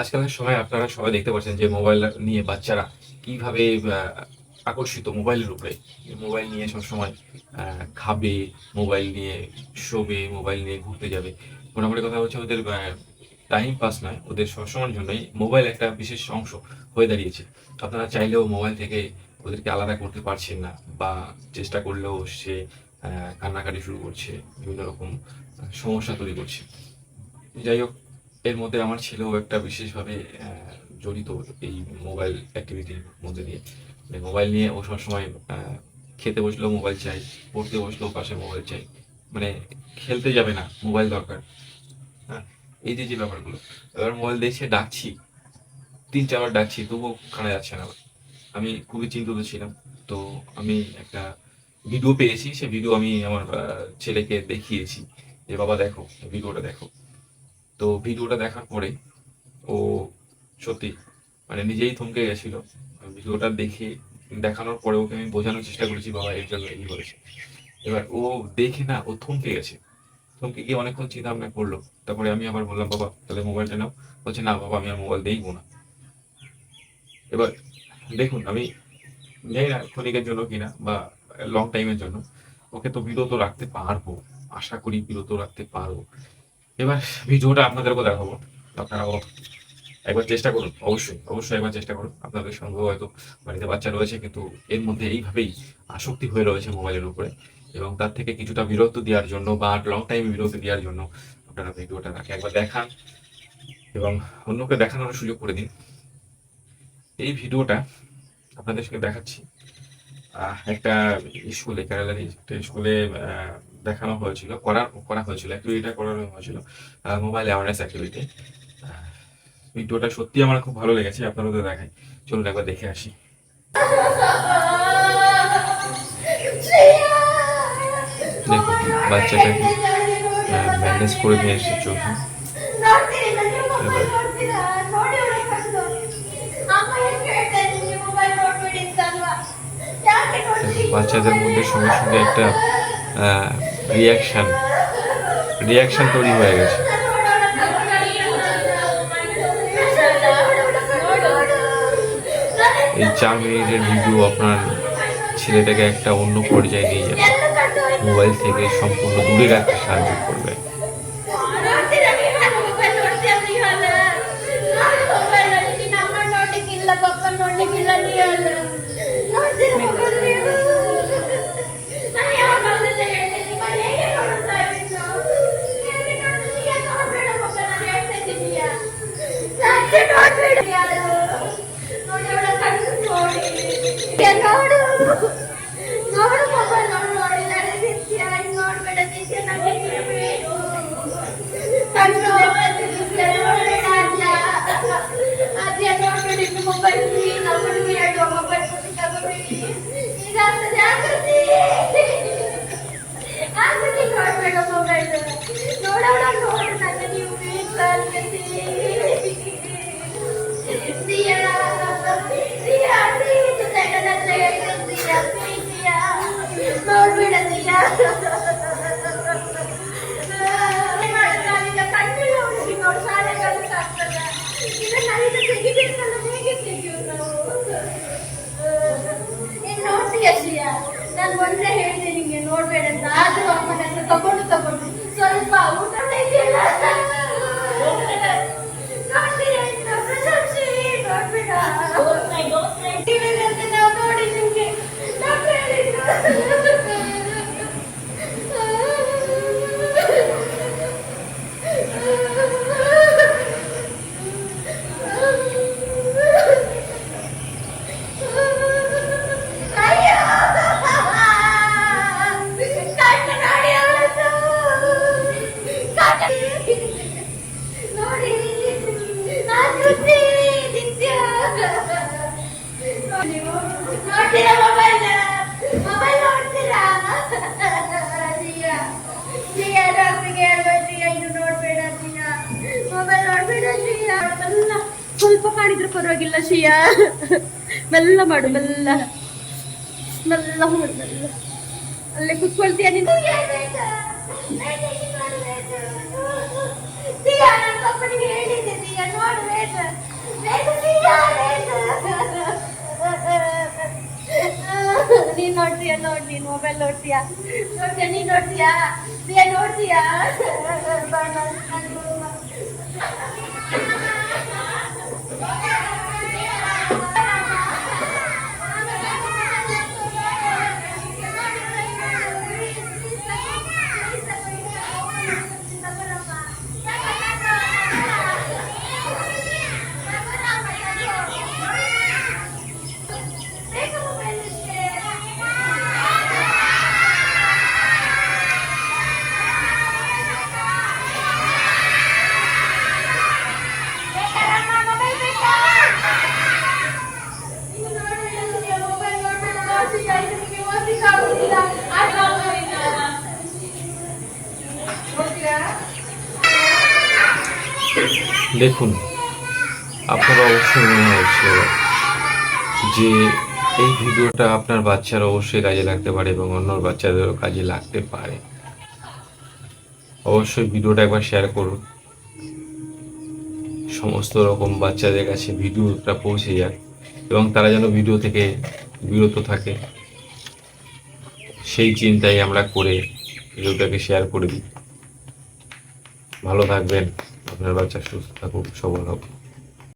আজকালকার সময় আপনারা সবাই দেখতে পাচ্ছেন যে মোবাইল নিয়ে বাচ্চারা কীভাবে আকর্ষিত মোবাইলের উপরে। মোবাইল নিয়ে সবসময় খাবে, মোবাইল নিয়ে শোবে, মোবাইল নিয়ে ঘুরতে যাবে। মোটামুটি কথা হচ্ছে ওদের টাইম পাস নয়, ওদের সবসময়ের জন্যই মোবাইল একটা বিশেষ অংশ হয়ে দাঁড়িয়েছে। আপনারা চাইলেও মোবাইল থেকে ওদেরকে আলাদা করতে পারছেন না বা চেষ্টা করলেও সে কান্নাকাটি শুরু করছে, বিভিন্ন রকম সমস্যা তৈরি করছে। যাই হোক এর মধ্যে আমার ছেলেও একটা বিশেষভাবে জড়িত এই মোবাইল অ্যাক্টিভিটির মধ্যে দিয়ে। মানে মোবাইল নিয়ে ও সবসময় খেতে বসলেও মোবাইল চাই, পড়তে বসলেও পাশে মোবাইল চাই। মানে খেলতে যাবে না মোবাইল দরকার। হ্যাঁ এই যে যে ব্যাপারগুলো। এবার মোবাইল দেখছে ডাকছি, তিন চারবার ডাকছি, তবুও কানে যাচ্ছে না। আমি খুবই চিন্তিত ছিলাম। তো আমি একটা ভিডিও পেয়েছি, সে ভিডিও আমি আমার ছেলেকে দেখিয়েছি। যে, বাবা, দেখো ভিডিওটা দেখো। তো ভিডিওটা দেখার পরে ও সত্যি মানে নিজেই থমকে গেছিল। ভিডিওটা দেখে দেখানোর পরে ওকে আমি বোঝানোর চেষ্টা করেছি, বাবা, এর জন্য এই করেছে এবার ও দেখে না, ও থমকে গেছে। থমকে গিয়ে অনেকক্ষণ চিন্তা ভাবনা করল। তারপরে আমি আবার বললাম, বাবা, তাহলে মোবাইলটা নাও। বলছে, না, বাবা, আমি আর মোবাইল দেখব না। এবার দেখুন, আমি জানি না ক্ষণিকের জন্য কিনা বা লং টাইমের জন্য, ওকে তো বিরত রাখতে পারব। আশা করি বিরত রাখতে পারব। এবার ভিডিওটা আপনাদেরকেও দেখাবো। আপনারাও একবার চেষ্টা করুন, অবশ্যই অবশ্যই একবার চেষ্টা করুন। আপনাদের সঙ্গে হয়তো বাড়িতে বাচ্চা রয়েছে, কিন্তু এর মধ্যে এইভাবেই আসক্তি হয়ে রয়েছে মোবাইলের উপরে। এবং তার থেকে কিছুটা বিরত দেওয়ার জন্য বা লং টাইম বিরত দেওয়ার জন্য আপনারা ভিডিওটা তাকে একবার দেখান এবং অন্যকে দেখানোর সুযোগ করে দিন। এই ভিডিওটা আপনাদের সঙ্গে দেখাচ্ছি। একটা স্কুলে, কেরালার স্কুলে দেখানো হয়েছিল করা করা হয়েছিল অ্যাক্টিভিটিটা করানো হয়েছিল মোবাইল অ্যাওয়ারনেস অ্যাক্টিভিটি ভিডিওটা সত্যি আমার খুব ভালো লেগেছে আপনাদের দেখাই। চলুন একবার দেখে আসি। দেখুন বাচ্চাটাকে ম্যানেজ করে নিয়ে এসেছে চোখে। বাচ্চাদের মধ্যে সঙ্গে সঙ্গে একটা রিয়াকশন রিয়াকশন তৈরি হয়ে গেছে। এই চার মিনিটের ভিডিও আপনার ছেলেটাকে একটা অন্য পর্যায়ে নিয়ে যাবে। মোবাইল থেকে সম্পূর্ণ দূরে রাখতে সাহায্য করবে। 点头 ನೋಡ್ಬೇಡ ಅಂತ ಆದ್ರೂ ಹತ್ರ ತಗೊಂಡು ತಗೊಂಡು ಮಾಡಿದ್ರು ಪರವಾಗಿಲ್ಲ ಶಿಯಾ ಮೆಲ್ಲ ಮಾಡು, ಮೆಲ್ಲ. ಮೆಲ್ಲ ಹೋಗು ಮೆಲ್ಲ. ಅಲ್ಲೇ ಕುತ್ಕೊಳ್ತೀಯ ನೀನು? ನೀನ್ ನೋಡ್ತೀಯ, ನೋಡ್ ನೀನ್, ಮೊಬೈಲ್ ನೋಡ್ತೀಯಾ? ನೋಡ್ತೀಯ, ನೀನ್ ನೋಡ್ತೀಯಾ? ಸಿಯಾ ನೋಡ್ತೀಯಾ? দেখুন, আপনার অবশ্যই মনে হচ্ছে যে এই ভিডিওটা আপনার বাচ্চার অবশ্যই কাজে লাগতে পারে এবং অন্য বাচ্চাদেরও কাজে লাগতে পারে। অবশ্যই ভিডিওটা একবার শেয়ার করুন। সমস্ত রকম বাচ্চাদের কাছে ভিডিওটা পৌঁছে যাক এবং তারা যেন ভিডিও থেকে বিরত থাকে। সেই চিন্তাই আমরা করে ভিডিওটাকে শেয়ার করে দিই। ভালো থাকবেন। আপনার বাচ্চা সুস্থ থাকুক সবল হোক